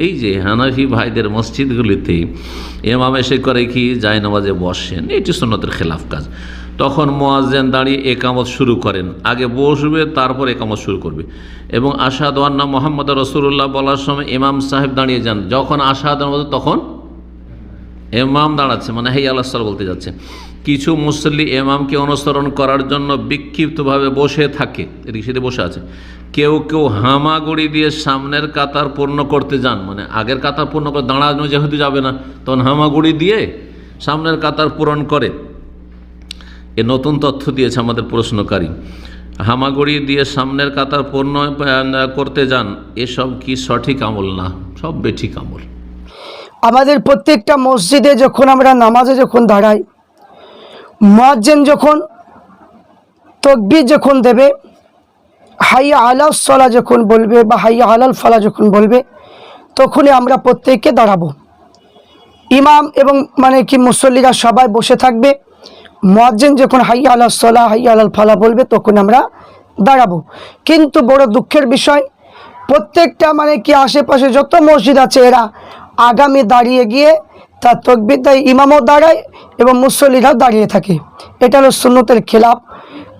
এই যে হানাফি ভাইদের মসজিদগুলিতে এমাম এসে করে কি, যায় নামাজে বসেন এটি সন্ন্যতের খেলাফ কাজ। তখন মোয়াজেন দাঁড়িয়ে একামত শুরু করেন। আগে বসবে, তারপর একামত শুরু করবে। এবং আশাদ ওয়ান্না মোহাম্মদ রসুল্লাহ বলার সময় ইমাম সাহেব দাঁড়িয়ে যান। যখন আশাদ তখন এমাম দাঁড়াচ্ছে মানে হেই আল্লাহ সাল বলতে যাচ্ছে। কিছু মুসল্লি এমামকে অনুসরণ করার জন্য বিক্ষিপ্তভাবে বসে থাকে, এদিকে সেদিকে বসে আছে। কেউ কেউ হামাগুড়ি দিয়ে সামনের কাতার পূর্ণ করতে যান মানে আগের কাতার পূর্ণ করে দাঁড়ানো যেহেতু যাবে না, তখন হামাগুড়ি দিয়ে সামনের কাতার পূরণ করে। এ নতুন তথ্য দিয়েছে আমাদের প্রশ্নকারী। হামাগুড়ি দিয়ে সামনের কাতার পূর্ণ করতে যান, এসব কি সঠিক আমল না? সব বেঠিক আমল। আমাদের প্রত্যেকটা মসজিদে যখন আমরা নামাজে যখন দাঁড়াই, মুয়াজ্জিন যখন তকবির যখন দেবে, হাইয়া আলাল সলা যখন বলবে বা হাইয়া আলাল ফালা যখন বলবে, তখনই আমরা প্রত্যেককে দাঁড়াবো। ইমাম এবং মানে কি মুসল্লিরা সবাই বসে থাকবে। মুয়াজ্জিন যখন হাইয়া আলাল সলা, হাইয়া আলাল ফালা বলবে, তখন আমরা দাঁড়াবো। কিন্তু বড় দুঃখের বিষয়, প্রত্যেকটা মানে কি আশেপাশে যত মসজিদ আছে এরা আগামী দাঁড়িয়ে গিয়ে তার তকবির ইমামও দাঁড়ায় এবং মুসল্লিরাও দাঁড়িয়ে থাকে। এটা হলো সুন্নতের খেলাফ।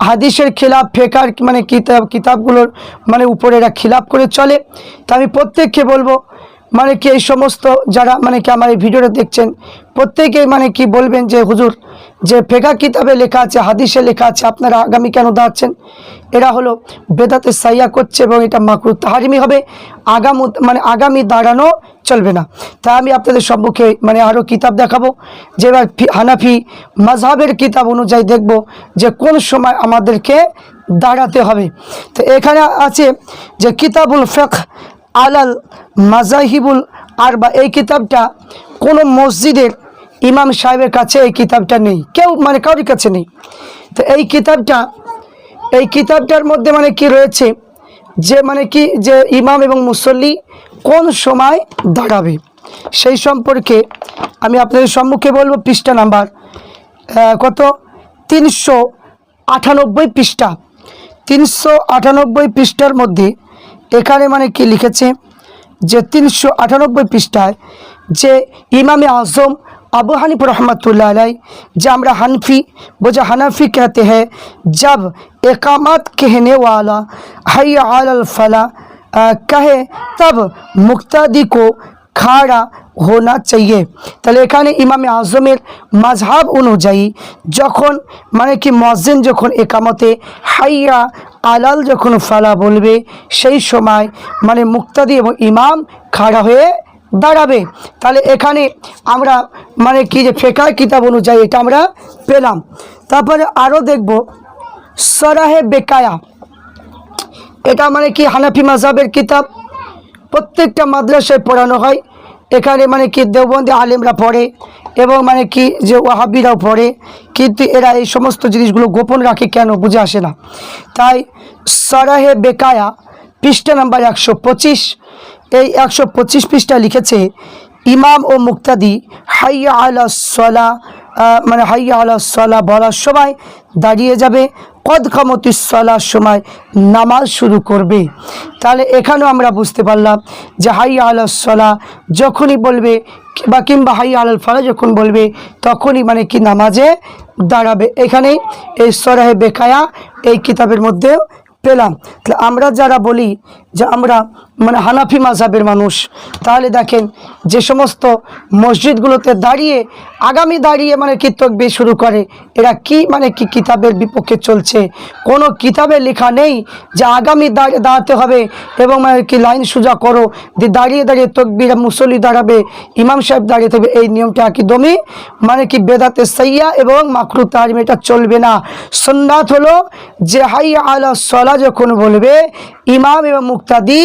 হাদিসের খেলাফ, ফেকার মানে কিতাব, কিতাবগুলোর মানে উপরে এরা খিলাফ করে চলে। তা আমি প্রত্যেককে বলব মানে কি এই সমস্ত যারা মানে কি আমার এই ভিডিওটা দেখছেন, প্রত্যেকেই মানে কি বলবেন যে, হুজুর, যে ফেকা কিতাবে লেখা আছে, হাদিসে লেখা আছে, আপনারা আগামী কেন দাঁড়াচ্ছেন? এরা হলো বেদাতে সাইয়া করছে এবং এটা মাকরু তাহারিমি হবে। আগাম মানে আগামী দাঁড়ানো চলবে না। তাই আমি আপনাদের সম্মুখে মানে আরও কিতাব দেখাবো। যে এবার হানাফি মাঝহাবের কিতাব অনুযায়ী দেখব যে কোন সময় আমাদেরকে দাঁড়াতে হবে। তো এখানে আছে যে কিতাবুল ফেক আলাল মাজাহিবুল আর বা এই কিতাবটা কোনো মসজিদের ইমাম সাহেবের কাছে এই কিতাবটা নেই। কেউ মানে কারোর কাছে নেই। তো এই কিতাবটা, এই কিতাবটার মধ্যে মানে কি রয়েছে? যে মানে কি, যে ইমাম এবং মুসল্লি কোন সময় দাঁড়াবে? সেই সম্পর্কে আমি আপনাদের সম্মুখে বলব, পৃষ্ঠা নাম্বার কত? তিনশো আটানব্বই পৃষ্ঠা। তিনশো আটানব্বই পৃষ্ঠার মধ্যে এখানে মানে কি লিখেছে যে তিনশো আটানব্বই পৃষ্ঠায় যে ইমামে আজম আবু হানিফ রহমতুল্লাহ আলাই যে আমরা হানফি बोझा हनफी कहते हैं जब एकामत कहने वाला हय आल फला अ, कहे तब मुक्तादी को খাড়া হোনা চাইয়ে তাহলে এখানে ইমামে আজমের মাঝহাব অনুযায়ী যখন মানে কি মসজিদ যখন একামতে হাইয়া আলাল যখন ফালা বলবে, সেই সময় মানে মুক্তাদি এবং ইমাম খাড়া হয়ে দাঁড়াবে। তাহলে এখানে আমরা মানে কি যে ফেকার কিতাব অনুযায়ী এটা আমরা পেলাম। তারপরে আরও দেখব, সরাহে বেকায়া। এটা মানে কি হানাফি মাজাবের কিতাব? প্রত্যেকটা মাদ্রাসায় পড়ানো হয়। এখানে মানে কি দেওবন্দি আলেমরা পড়ে। এবং মানে কি যে ওয়াহাবিরাও পড়ে, কিন্তু এরা এই সমস্ত জিনিসগুলো গোপন রাখে কেন বুঝে আসে না। তাই সরাহে বেকায়া পৃষ্ঠা নাম্বার একশো পঁচিশ, এই একশো পঁচিশ পৃষ্ঠা লিখেছে, ইমাম ও মুক্তাদি হাইয়া আলা সলা মানে হাইয়া আলা সলা বলার সময় দাঁড়িয়ে যাবে কদ সলার সময় নামাজ শুরু করবে। তাহলে এখানেও আমরা বুঝতে পারলাম যে হাই আলসলা যখনই বলবে, বা কিংবা হাই আল ফালা যখন বলবে, তখনই মানে কি নামাজে দাঁড়াবে। এখানেই এই সরাহে বেকায়া এই কিতাবের মধ্যেও পেলাম। তাহলে আমরা যারা বলি যে আমরা মানে হানাফি মাঝাবের মানুষ, তাহলে দেখেন যে সমস্ত মসজিদগুলোতে দাঁড়িয়ে, আগামী দাঁড়িয়ে মানে কি তকবি শুরু করে, এরা কি মানে কি কিতাবের বিপক্ষে চলছে? কোনো কিতাবে লেখা নেই যে আগামী দাঁড়িয়ে দাঁড়াতে হবে এবং মানে কি লাইন সোজা করো দিয়ে দাঁড়িয়ে দাঁড়িয়ে তকবির মুসল্লি দাঁড়াবে, ইমাম সাহেব দাঁড়িয়ে থাকবে, এই নিয়মটা একদমই মানে কি বেদাতে সাইয়া এবং মাকরু তাহারিম এটা চলবে না। সন্ন্যাত হলো যে হাই আলা সলা যখন বলবে, ইমাম এবং মুক্তাদি,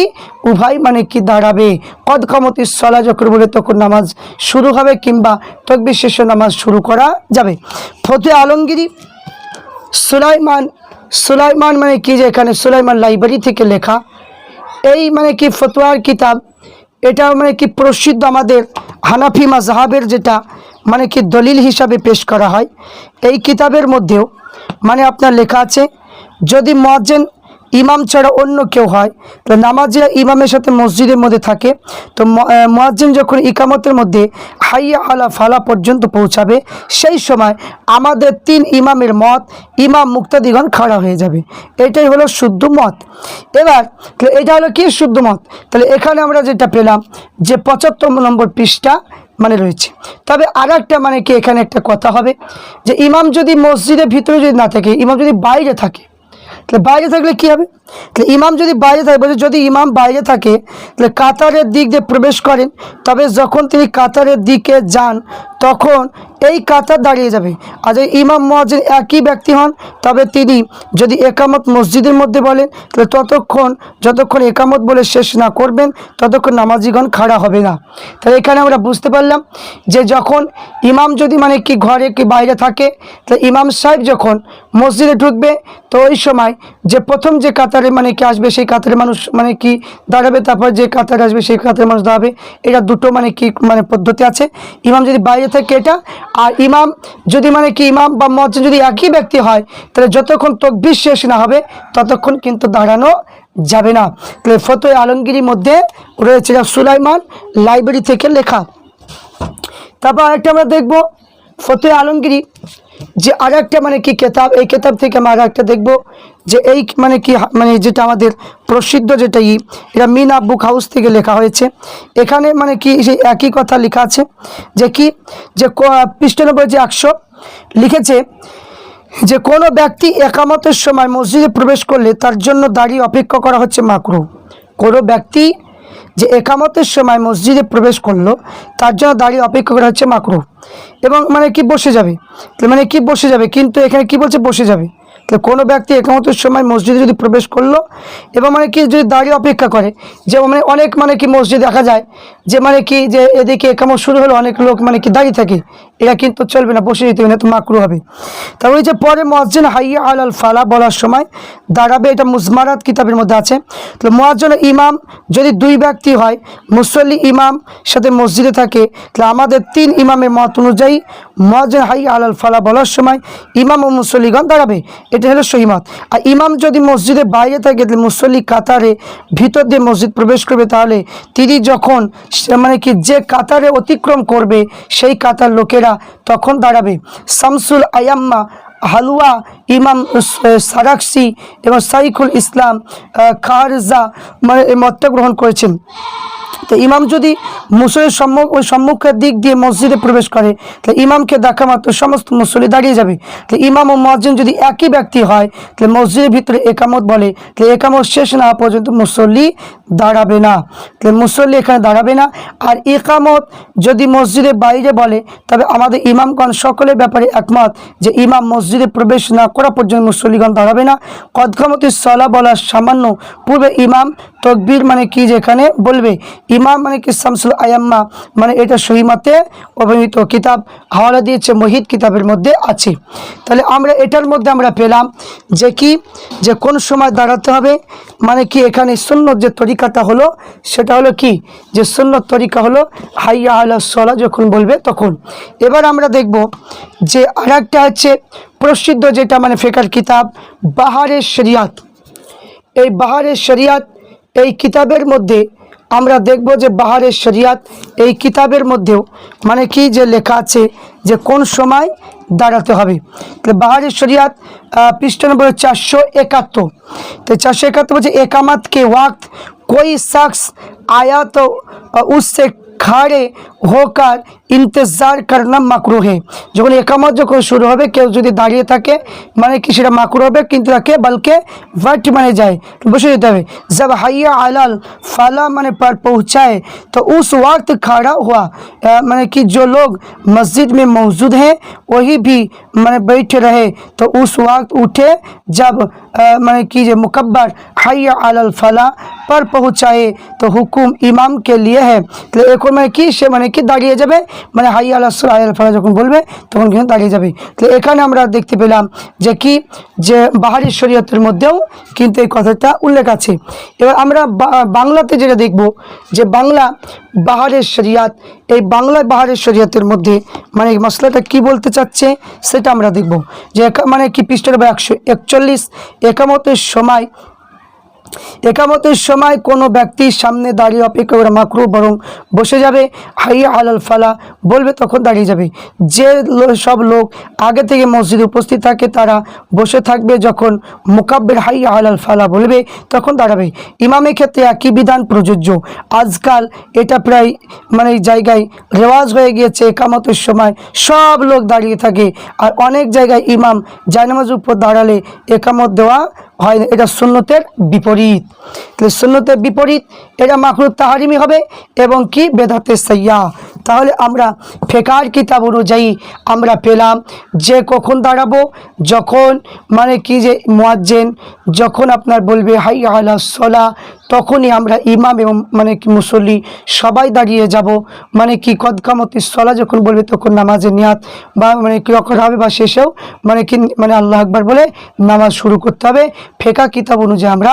উভয় মানে কি দাঁড়াবে? কদ কমতি সলা যখন বলে তখন নামাজ শুরু হবে কিংবা তকবির শেষে নামাজ শুরু করা যাবে। ফতে আলমগিরি, সুলাইমান সুলাইমান মানে কি যে এখানে সুলাইমান লাইব্রেরি থেকে লেখা। এই মানে কি ফতোয়ার কিতাব। এটা মানে কি প্রসিদ্ধ আমাদের হানাফি মাজহাবের যেটা মানে কি দলিল হিসাবে পেশ করা হয়। এই কিতাবের মধ্যেও মানে আপনার লেখা আছে, যদি মজ্জেন ইমাম ছাড়া অন্য কেউ হয়। তাহলে নামাজিরা ইমামের সাথে মসজিদের মধ্যে থাকে। তো মোয়াজ্জিন যখন ইকামতের মধ্যে হাইয়া আলা ফালা পর্যন্ত পৌঁছাবে, সেই সময় আমাদের তিন ইমামের মত ইমাম মুক্তাদিগণ খাড়া হয়ে যাবে। এটাই হলো শুদ্ধ মত। এবার এটা হলো কি শুদ্ধ মত? তাহলে এখানে আমরা যেটা পেলাম যে পঁচাত্তর নম্বর পৃষ্ঠা মানে রয়েছে। তবে আর একটা মানে কি এখানে একটা কথা হবে যে ইমাম যদি মসজিদের ভিতরে যদি না থাকে, ইমাম যদি বাইরে থাকে তাহলে বাইরে থাকলে কি হবে? তাহলে ইমাম যদি বাইরে থাকে, বলছে যদি ইমাম বাইরে থাকে, তাহলে কাতারের দিক দিয়ে প্রবেশ করেন। তবে যখন তিনি কাতারের দিকে যান, তখন এই কাতার দাঁড়িয়ে যাবে। আর যদি ইমাম মহাজিন একই ব্যক্তি হন, তবে তিনি যদি একামত মসজিদের মধ্যে বলেন, তাহলে ততক্ষণ, যতক্ষণ একামত বলে শেষ না করবেন, ততক্ষণ নামাজিগণ খাড়া হবে না। তাহলে এখানে আমরা বুঝতে পারলাম যে যখন ইমাম যদি মানে কি ঘরে কি বাইরে থাকে, তাহলে ইমাম সাহেব যখন মসজিদে ঢুকবে, তো ওই সময় যে প্রথম যে কাতারে মানে কি আসবে, সেই কাতারে মানুষ মানে কি দাঁড়াবে, তারপর যে কাতারে আসবে, সেই কাতারে মানুষ দাঁড়াবে, এটা দুটো মানে কি মানে পদ্ধতি আছে। ইমাম যদি বাইরে থাকে, এটা আর ইমাম যদি মানে কি ইমাম বা মজ্জিদ যদি একই ব্যক্তি হয়, তাহলে যতক্ষণ তকবির শেষ না হবে, ততক্ষণ কিন্তু দাঁড়ানো যাবে না। তাহলে ফতোয় আলমগিরির মধ্যে রয়েছে সুলাইমান লাইব্রেরি থেকে লেখা। তারপর আরেকটা আমরা দেখব ফতে আলমগিরি যে আর একটা মানে কি কেতাব? এই কেতাব থেকে আমরা আর একটা দেখব যে এই মানে কি মানে যেটা আমাদের প্রসিদ্ধ যেটা ই, এটা মিনা বুক হাউস থেকে লেখা হয়েছে। এখানে মানে কি সেই একই কথা লেখা আছে যে কি, যে ক- পৃষ্ঠা নম্বর যে একশো লিখেছে যে কোনো ব্যক্তি একামতের সময় মসজিদে প্রবেশ করলে তার জন্য দাঁড়িয়ে অপেক্ষা করা হচ্ছে মাকরু। কোনো ব্যক্তি যে একামতের সময় মসজিদে প্রবেশ করল, তার জন্য দাঁড়িয়ে অপেক্ষা করা হচ্ছে মাকরু। এবং মানে কি বসে যাবে? মানে কি বসে যাবে? কিন্তু এখানে কি বলছে? বসে যাবে। তো কোনো ব্যক্তি একামতের সময় মসজিদে যদি প্রবেশ করল এবং মানে কি যদি দাঁড়িয়ে অপেক্ষা করে, যে মানে অনেক মানে কি মসজিদ দেখা যায়, যে মানে কি যে এদিকে একামত শুরু হলো, অনেক লোক মানে কি দাঁড়িয়ে থাকে। এটা কিন্তু চলবে না বসে যেতে হবে না তো মাকরু হবে। তারপরে যে পরে মসজিদ হাইয়া আল আল ফালা বলার সময় দাঁড়াবে, এটা মুজমারাত কিতাবের মধ্যে আছে। তো মহাজন ইমাম যদি দুই ব্যক্তি হয়, মুসল্লি ইমাম সাথে মসজিদে থাকে, তাহলে আমাদের তিন ইমামের মত অনুযায়ী মহাজন হাই আল আল ফালা বলার সময় ইমাম ও মুসল্লিগণ দাঁড়াবে। এটা হলো সহিমত আর ইমাম যদি মসজিদে বাইরে থাকে, তাহলে মুসল্লি কাতারে ভিতর দিয়ে মসজিদ প্রবেশ করবে, তাহলে তিনি যখন মানে কি যে কাতারে অতিক্রম করবে, সেই কাতার লোকেরা তখন দাঁড়াবে। শামসুল আয়াম্মা, হালুয়া, ইমাম সারাক্সি এবং সাইকুল ইসলাম খারজা মানে মতটা গ্রহণ করেছেন। তো ইমাম যদি মুসলির সম্মুখ ওই সম্মুখের দিক দিয়ে মসজিদে প্রবেশ করে, তাহলে ইমামকে দেখা মাত্র সমস্ত মুসল্লি দাঁড়িয়ে যাবে। তো ইমাম ও মসজিদ যদি একই ব্যক্তি হয়, তাহলে মসজিদের ভিতরে একামত বলে, তাহলে একামত শেষ না পর্যন্ত মুসল্লি দাঁড়াবে না। তাহলে মুসল্লি এখানে দাঁড়াবে না। আর একামত যদি মসজিদের বাইরে বলে, তবে আমাদের ইমামগণ সকলের ব্যাপারে একমত যে ইমাম মসজিদে প্রবেশ না করা পর্যন্ত মুসল্লিগণ দাঁড়াবে না। কদকামতি সলা বলার সামান্য পূর্বে ইমাম তকবির মানে কি যেখানে বলবে? ইমাম মানে কি শামসুল আয়াম্মা? মানে এটা সহিমাতে অভিনীত কিতাব, হাওয়ালা দিয়েছে মহিদ কিতাবের মধ্যে আছে। তাহলে আমরা এটার মধ্যে আমরা পেলাম যে কি? যে কোন সময় দাঁড়াতে হবে? মানে কি এখানে সুন্নত যে তরিকাটা হলো, সেটা হলো কি? যে সুন্নত তরিকা হলো, হাইয়া আলা সলা যখন বলবে তখন। এবার আমরা দেখব যে আর একটা হচ্ছে প্রসিদ্ধ যেটা মানে ফেকার কিতাব, বাহারের শরিয়াত। এই বাহারের শরিয়াত এই কিতাবের মধ্যে আমরা দেখব যে বাহারের শরিয়াত এই কিতাবের মধ্যেও মানে কি যে লেখা আছে যে কোন সময় দাঁড়াতে হবে। তাহলে বাহারের শরিয়াত পৃষ্ঠ নম্বর চারশো একাত্তর। তো চারশো একাত্তর বলছে একামাত কে ওয়াক্ত, কই শখস আয়াত তো উসে খাড়ে হোকার ইন্তজার করনা মাকরু হে যখন একামত যখন শুরু হবে কেউ যদি দাঁড়িয়ে থাকে মানে কি সেটা মাকরু হবে কিন্তু তাকে বলকে ওয়াট মানে যায় বসে যেতে হবে জব হাইয়া আলাল ফালা মানে पर पहुँचाए तो उस वक्त खड़ा हुआ अ, মানে कि जो लोग मस्जिद में मौजूद हैं वही भी मैंने बैठे रहे तो उस वक्त उठे जब अ, मैंने कि जो मुकब्बर হাইয়া আলাল ফালা पर पहुँचाए तो हुकुम इमाम के लिए है তো এখন মানে কি সে মানে কি দাঁড়িয়ে যাবে। মানে হাই আল্লাহ আল ফালা যখন বলবে, তখন কিন্তু দাঁড়িয়ে যাবে। তো এখানে আমরা দেখতে পেলাম যে কি? যে বাহারি শরীয়তের মধ্যেও কিন্তু এই কথাটা উল্লেখ আছে। এবার আমরা বাংলাতে যেটা দেখব, যে বাংলা বাহারের শরিয়াত, এই বাংলা বাহারের শরিয়াতের মধ্যে মানে এই মশলাটা কি বলতে চাচ্ছে, সেটা আমরা দেখব। যে মানে কি পৃষ্ঠের বা একশো একচল্লিশ, একামতের সময় একামতের সময় কোনো ব্যক্তির সামনে দাঁড়িয়ে অপেক্ষা করে মাকরু বরং বসে যাবে, হাইয়া আলাল ফালা বলবে তখন দাঁড়িয়ে যাবে। যে সব লোক আগে থেকে মসজিদে উপস্থিত থাকে তারা বসে থাকবে যখন মোকাব্বের হাইয়া আলাল ফালা বলবে তখন দাঁড়াবে। ইমামের ক্ষেত্রে একই বিধান প্রযোজ্য। আজকাল এটা প্রায় মানে জায়গায় রেওয়াজ হয়ে গিয়েছে, একামতের সময় সব লোক দাঁড়িয়ে থাকে। আর অনেক জায়গায় ইমাম জায়নামাজের উপর দাঁড়ালে একামত দেওয়া হয় না, এটা সুন্নতের বিপরীত। তাহলে সুন্নতের বিপরীত, এটা মাকরুদ তাহারিমি হবে এবং কি? বেদাতে সাইয়া। তাহলে আমরা ফেকার কিতাব অনুযায়ী আমরা পেলাম যে কখন দাঁড়াবো, যখন মানে কি যে মোয়াজ্জেন, যখন আপনার বলবে, হাই আলা সলা তখনই আমরা ইমাম এবং মানে কি মুসল্লি সবাই দাঁড়িয়ে যাব। মানে কি কদকামতি সলা যখন বলবে, তখন নামাজের নিয়াত বা মানে কি রকম হবে বা শেষেও মানে কি মানে আল্লাহ আকবার বলে নামাজ শুরু করতে হবে। ফেকা কিতাব অনুযায়ী আমরা